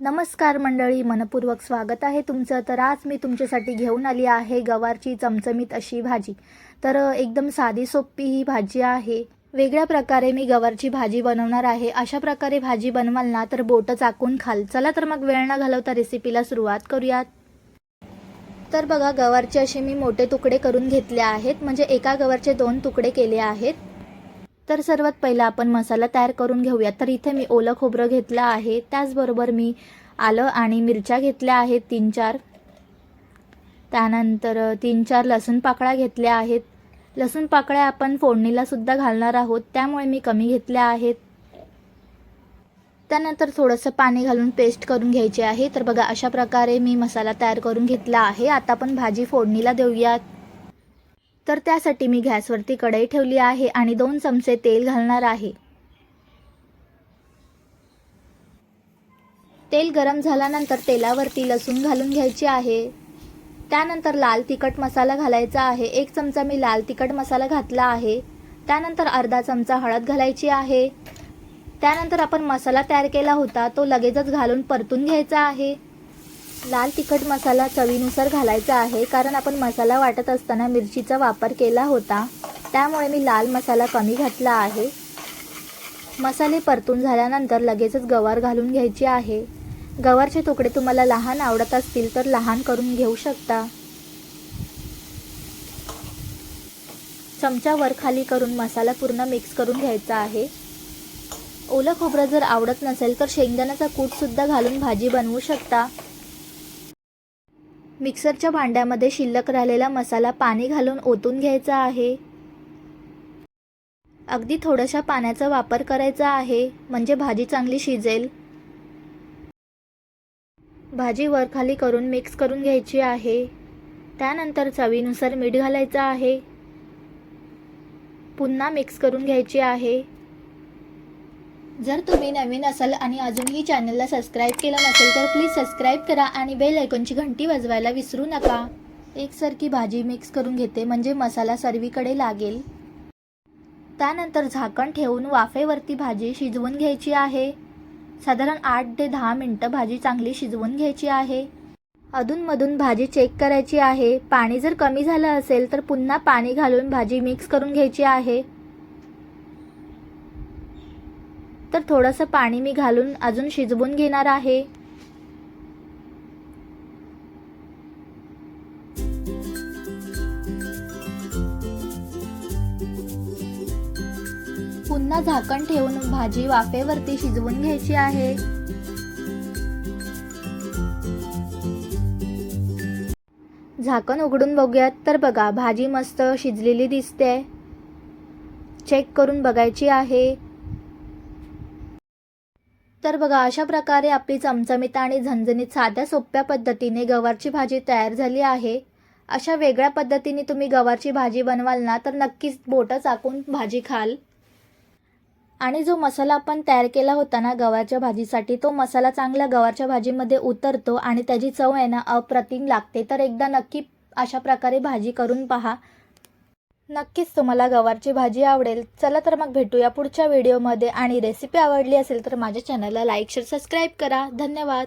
नमस्कार मंडळी मनपूर्वक स्वागत आहे तुमचं. तर आज मी तुमच्यासाठी घेऊन आली आहे गवारची चमचमीत अशी भाजी. तर एकदम साधी सोपी ही भाजी आहे. वेगळ्या प्रकारे मी गवारची भाजी बनवणार आहे. अशा प्रकारे भाजी बनवाल ना तर बोटं चाकून खाल. चला तर मग वेळ न घालवता रेसिपीला सुरुवात करूयात. तर बघा गवारचे असे मी मोठे तुकडे करून घेतले आहेत. म्हणजे एका गवारचे दोन तुकडे केले आहेत. तर सर्वात पहिला आपण मसाला तयार करून घेऊया. तर इथे मी ओलं खोबरं घेतलं आहे. त्याचबरोबर मी आलं आणि मिरच्या घेतल्या आहेत तीन चार. त्यानंतर तीन चार लसूण पाकळ्या घेतल्या आहेत. लसूण पाकळ्या आपण फोडणीलासुद्धा घालणार आहोत. त्यामुळे मी कमी घेतल्या आहेत. त्यानंतर थोडंसं पाणी घालून पेस्ट करून घ्यायची आहे. तर बघा अशा प्रकारे मी मसाला तयार करून घेतला आहे. आता आपण भाजी फोडणीला देऊयात. तर त्यासाठी मी गॅसवरती कढई ठेवली आहे आणि दोन चमचे तेल घालणार आहे. तेल गरम झाल्यानंतर तेलावरती लसूण घालून घ्यायची आहे. त्यानंतर लाल तिखट मसाला घालायचा आहे. एक चमचा मी लाल तिखट मसाला घातला आहे. त्यानंतर अर्धा चमचा हळद घालायची आहे. त्यानंतर आपण मसाला तयार केला होता तो लगेचच घालून परतून घ्यायचा आहे. लाल तिखट मसाला चवीनुसार घालायचा आहे कारण आपण मसाला वाटत असताना मिरचीचा वापर केला होता. त्यामुळे मी लाल मसाला कमी घातला आहे. मसाले परतून झाल्यानंतर लगेचच गवार घालून घ्यायची आहे. गवारचे तुकडे तुम्हाला लहान आवडत असतील तर लहान करून घेऊ शकता. चमचा वर खाली करून मसाला पूर्ण मिक्स करून घ्यायचा आहे. ओलं खोबरं जर आवडत नसेल तर शेंगदाण्याचा कूटसुद्धा घालून भाजी बनवू शकता. मिक्सरच्या भांड्यामध्ये शिल्लक राहिलेला मसाला पाणी घालून ओतून घ्यायचा आहे. अगदी थोड्याशा पाण्याचा वापर करायचा आहे म्हणजे भाजी चांगली शिजेल. भाजी वरखाली करून मिक्स करून घ्यायची आहे. त्यानंतर चवीनुसार मीठ घालायचं आहे. पुन्हा मिक्स करून घ्यायची आहे. जर तुम्ही नवीन असाल आणि अजूनही चॅनलला सबस्क्राईब केलं नसेल तर प्लीज सबस्क्राईब करा आणि बेल ऐकूनची घंटी वाजवायला विसरू नका. एकसारखी भाजी मिक्स करून घेते म्हणजे मसाला सर्वीकडे लागेल. त्यानंतर झाकण ठेवून वाफेवरती भाजी शिजवून घ्यायची आहे. साधारण आठ ते दहा मिनटं भाजी चांगली शिजवून घ्यायची आहे. अधूनमधून भाजी चेक करायची आहे. पाणी जर कमी झालं असेल तर पुन्हा पाणी घालून भाजी मिक्स करून घ्यायची आहे. तर थोडंसं पाणी मी घालून अजून शिजवून घेणार आहे. पुन्हा झाकण ठेवून भाजी वाफेवरती शिजवून घ्यायची आहे. झाकण उघडून बघूयात. तर बघा भाजी मस्त शिजलेली दिसते चेक करून बघायची आहे. तर बघा अशा प्रकारे आपली चमचमीत आणि झणझणीत साध्या सोप्या पद्धतीने गवारची भाजी तयार झाली आहे. अशा वेगळ्या पद्धतीने तुम्ही गवारची भाजी बनवाल ना तर नक्कीच बोटं चाकून भाजी खाल. आणि जो मसाला आपण तयार केला होता ना गवारच्या भाजीसाठी तो मसाला चांगला गवारच्या भाजीमध्ये उतरतो आणि त्याची चव आहे ना अप्रतिम लागते. तर एकदा नक्की अशा प्रकारे भाजी करून पहा. नक्कीच तुम्हाला गवारची भाजी आवडेल. चला तर मग भेटूया पुढच्या व्हिडिओमध्ये आणि रेसिपी आवडली असेल तर माझ्या चॅनलला लाईक शेअर सबस्क्राईब करा. धन्यवाद.